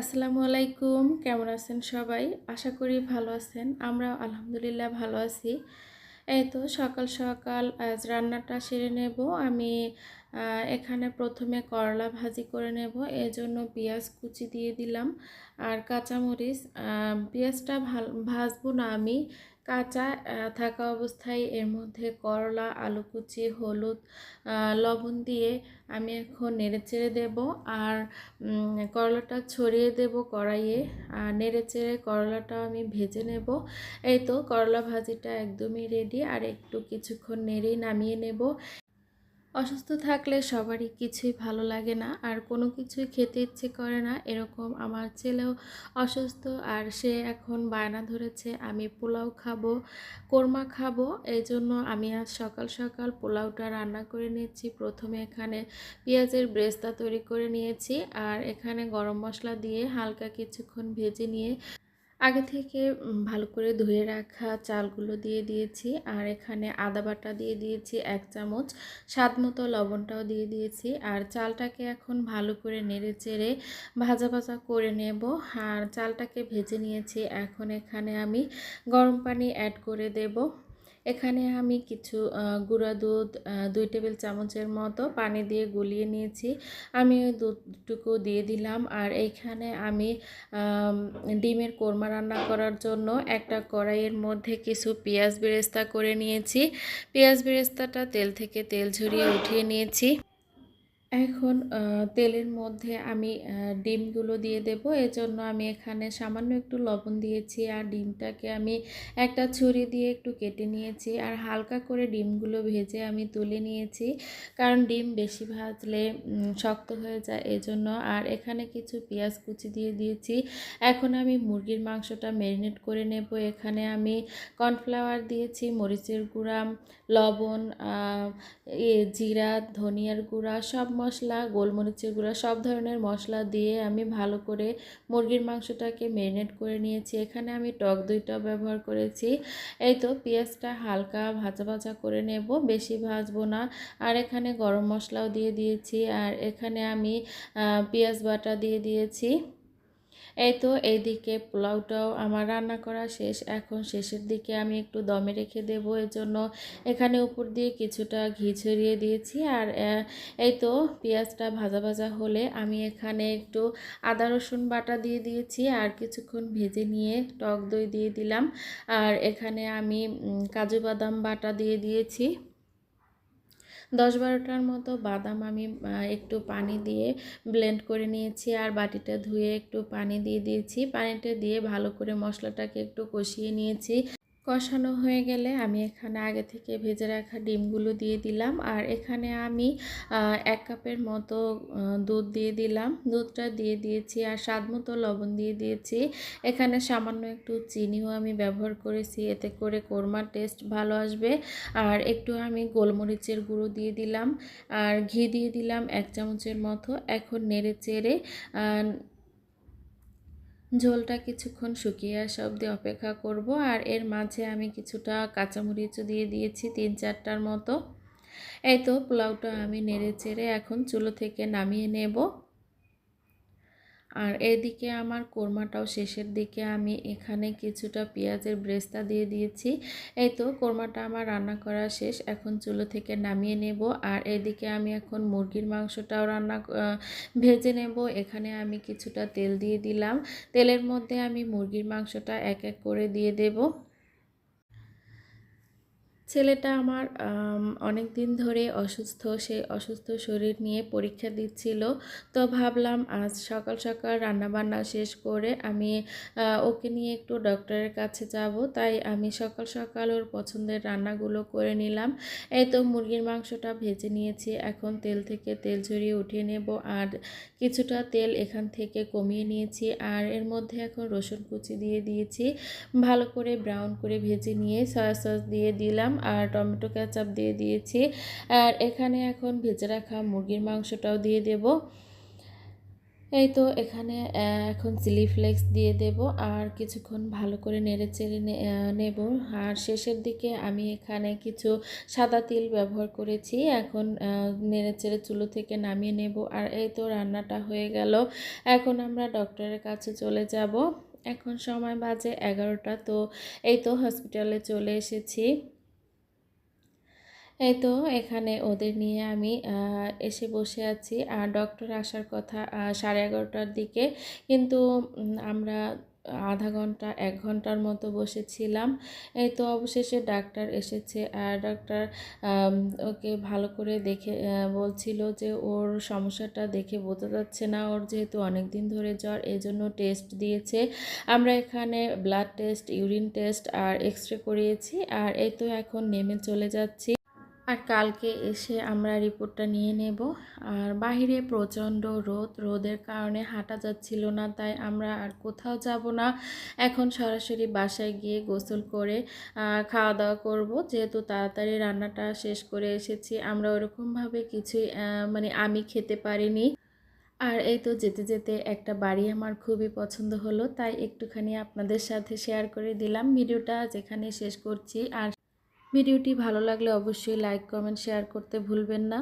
আসসালামু আলাইকুম, কেমন আছেন সবাই? আশা করি ভালো আছেন আমরা আলহামদুলিল্লাহ ভালো আছি। এই তো সকাল সকাল আজ রান্নাটা সেরে নেব, আমি এখানে প্রথমে করলা ভাজি করে নেব জন্য পেঁয়াজ কুচি দিয়ে দিলাম। আর কাঁচামরিচ পেঁয়াজটা ভাজবো না আমি কাঁচা থাকা অবস্থায় এর মধ্যে করলা আলু কুচি হলুদ লবণ দিয়ে আমি এখন নেড়ে চেড়ে দেবো আর করলাটা ছড়িয়ে দেব কড়াইয়ে। আর নেড়ে চেড়ে করলাটা আমি ভেজে নেব। এই তো করলা ভাজিটা একদমই রেডি আর একটু কিছুক্ষণ নেড়েই নামিয়ে নেব। অসুস্থ থাকলে সবারই কিছুই ভালো লাগে না, আর কোনো কিছুই খেতে ইচ্ছে করে না। এরকম আমার ছেলেও অসুস্থ, আর সে এখন বায়না ধরেছে, আমি পোলাও খাব, কোরমা খাব। এই জন্য আমি আজ সকাল সকাল পোলাওটা রান্না করে নিচ্ছি প্রথমে এখানে পেঁয়াজের ব্রেস্তা তৈরি করে নিয়েছি, আর এখানে গরম মশলা দিয়ে হালকা কিছুক্ষণ ভেজে নিয়ে আগে থেকে ভালো করে ধুয়ে রাখা চালগুলো দিয়ে দিয়েছি। আর এখানে আদা বাটা দিয়ে দিয়েছি এক চামচ, স্বাদ মতো লবণটাও দিয়ে দিয়েছি। আর চালটাকে এখন ভালো করে নেড়ে চেড়ে ভাজা ভাজা করে নেব। আর চালটাকে ভেজে নিয়েছি। এখন এখানে আমি গরম পানি অ্যাড করে দেব। এখানে আমি কিছু গুঁড়া দুধ দুই টেবিল চামচের মতো পানি দিয়ে গুলিয়ে নিয়েছি। আমি ওই দুধটুকু দিয়ে দিলাম। আর এইখানে আমি, ডিমের কোরমা রান্না করার জন্য একটা কড়াইয়ের মধ্যে কিছু পেঁয়াজ বেরেস্তা করে নিয়েছি। পেঁয়াজ বেরেস্তাটা তেল থেকে তেল ঝরিয়ে উঠিয়ে নিয়েছি। এখন তেলের মধ্যে আমি ডিমগুলো দিয়ে দেব। এজন্য আমি এখানে সামান্য একটু লবণ দিয়েছি আর ডিমটাকে আমি একটা ছুরি দিয়ে একটু কেটে নিয়েছি আর হালকা করে ডিমগুলো ভেজে আমি তুলে নিয়েছি। কারণ ডিম বেশি ভাজলে শক্ত হয়ে যায় এজন্য। আর এখানে কিছু পেঁয়াজ কুচি দিয়ে দিয়েছি। এখন আমি মুরগির মাংসটা ম্যারিনেট করে নেব। এখানে আমি কর্নফ্লাওয়ার দিয়েছি, মরিচের গুঁড়া, লবণ জিরা, ধনিয়ার গুঁড়া, সব মশলা, গোলমরিচের গুঁড়া, সব ধরনের মশলা দিয়ে আমি ভালো করে মুরগির মাংসটাকে ম্যারিনেট করে নিয়েছি। এখানে আমি টক দইটা ব্যবহার করেছি। এই তো পেঁয়াজটা হালকা ভাজা ভাজা করে নেব, বেশি ভাজবো না। আর এখানে গরম মশলাও দিয়ে দিয়েছি। আর এখানে আমি পেঁয়াজ বাটা দিয়ে দিয়েছি। এই তো এইদিকে পোলাওটাও আমার রান্না করা শেষ। এখন শেষের দিকে আমি একটু দমে রেখে দেবো এর জন্য এখানে উপর দিয়ে কিছুটা ঘি ছড়িয়ে দিয়েছি। আর এই তো পেঁয়াজটা ভাজা ভাজা হলে আমি এখানে একটু আদা, রসুন বাটা দিয়ে দিয়েছি আর কিছুক্ষণ ভেজে নিয়ে টক দই দিয়ে দিলাম। আর এখানে আমি কাজু বাদাম বাটা দিয়ে দিয়েছি। দশ বারোটার মতো বাদাম আমি একটু পানি দিয়ে ব্লেন্ড করে নিয়েছি আর বাটিটা ধুয়ে একটু পানি দিয়ে দিয়েছি। পানিটা দিয়ে ভালো করে মশলাটাকে একটু কষিয়ে নিয়েছি। কষানো হয়ে গেলে আমি এখানে আগে থেকে ভেজে রাখা ডিমগুলো দিয়ে দিলাম। আর এখানে আমি এক কাপের মতো দুধ দিয়ে দিলাম। দুধটা দিয়ে দিয়েছি আর স্বাদ মতো লবণ দিয়ে দিয়েছি। এখানে সামান্য একটু চিনিও আমি ব্যবহার করেছি। এতে করে কোরমার টেস্ট ভালো আসবে। আর একটু আমি গোলমরিচের গুঁড়ো দিয়ে দিলাম। আর ঘি দিয়ে দিলাম এক চামচের মতো। এখন নেড়ে চেড়ে ঝোলটা কিছুক্ষণ শুকিয়ে আসা অবধি অপেক্ষা করব আর এর মাঝে আমি কিছুটা কাঁচামরিচও দিয়ে দিয়েছি তিন চারটার মতো। এই তো, পোলাওটা আমি নেড়ে চেড়ে এখন চুলো থেকে নামিয়ে নেব। আর এদিকে আমার কোরমাটাও শেষের দিকে আমি এখানে কিছুটা পেঁয়াজের ব্রেস্তা দিয়ে দিয়েছি। এই তো কোরমাটা আমার রান্না করা শেষ, এখন চুলো থেকে নামিয়ে নেব। আর এদিকে আমি এখন মুরগির মাংসটাও রান্না ভেজে নেব। এখানে আমি কিছুটা তেল দিয়ে দিলাম। তেলের মধ্যে আমি মুরগির মাংসটা এক এক করে দিয়ে দেব। ছেলেটা আমার অনেক দিন ধরে অসুস্থ সেই অসুস্থ শরীর নিয়ে পরীক্ষা দিচ্ছিল। তো ভাবলাম আজ সকাল সকাল রান্নাবান্না শেষ করে আমি ওকে নিয়ে একটু ডক্টরের কাছে যাব। তাই আমি সকাল সকাল ওর পছন্দের রান্নাগুলো করে নিলাম। এই তো মুরগির মাংসটা ভেজে নিয়েছি। এখন তেল থেকে তেল ঝরিয়ে উঠিয়ে নেব আর কিছুটা তেল এখান থেকে কমিয়ে নিয়েছি আর এর মধ্যে এখন রসুন কুচি দিয়ে দিয়েছি। ভালো করে ব্রাউন করে ভেজে নিয়ে সয়া সস দিয়ে দিলাম আর টমেটো কেচাপ দিয়ে দিয়েছি। আর এখানে এখন ভেজে রাখা মুরগির মাংসটাও দিয়ে দেব। এই তো এখানে এখন চিলি ফ্লেক্স দিয়ে দেব আর কিছুক্ষণ ভালো করে নেড়ে চেড়ে নেব। আর শেষের দিকে আমি এখানে কিছু সাদা তিল ব্যবহার করেছি। এখন নেড়ে চেড়ে চুলো থেকে নামিয়ে নেব। আর এই তো রান্নাটা হয়ে গেল। এখন আমরা ডক্টরের কাছে চলে যাব। এখন সময় বাজে এগারোটা, তো এই তো হসপিটালে চলে এসেছি। এই তো এখানে ওদের নিয়ে আমি এসে বসে আছি। আর ডক্টর আসার কথা সাড়ে এগারোটার দিকে। কিন্তু আমরা আধা ঘণ্টা, এক ঘণ্টার মতো বসেছিলাম। এই তো অবশেষে ডাক্তার এসেছে। আর ডাক্তার ওকে ভালো করে দেখে বলছিল যে ওর সমস্যাটা দেখে বোঝা যাচ্ছে না। ওর যেহেতু অনেক দিন ধরে জ্বর এই জন্য টেস্ট দিয়েছে। আমরা এখানে ব্লাড টেস্ট ইউরিন টেস্ট আর এক্স রে করিয়েছি। আর এই তো এখন নেমে চলে যাচ্ছি। আর কালকে এসে আমরা রিপোর্টটা নিয়ে নেব। আর বাহিরে প্রচণ্ড রোদ, রোদের কারণে হাঁটা যাচ্ছিল না, তাই আমরা আর কোথাও যাব না। এখন সরাসরি বাসায় গিয়ে গোসল করে খাওয়া দাওয়া করব। যেহেতু তাড়াতাড়ি রান্নাটা শেষ করে এসেছি, আমরা ওরকমভাবে কিছুই মানে আমি খেতে পারিনি। আর এই তো যেতে যেতে একটা বাড়ি আমার খুবই পছন্দ হলো, তাই একটুখানি আপনাদের সাথে শেয়ার করে দিলাম। ভিডিওটা যেখানে শেষ করছি, আর ভিডিওটি ভালো লাগলে অবশ্যই লাইক কমেন্ট শেয়ার করতে ভুলবেন না।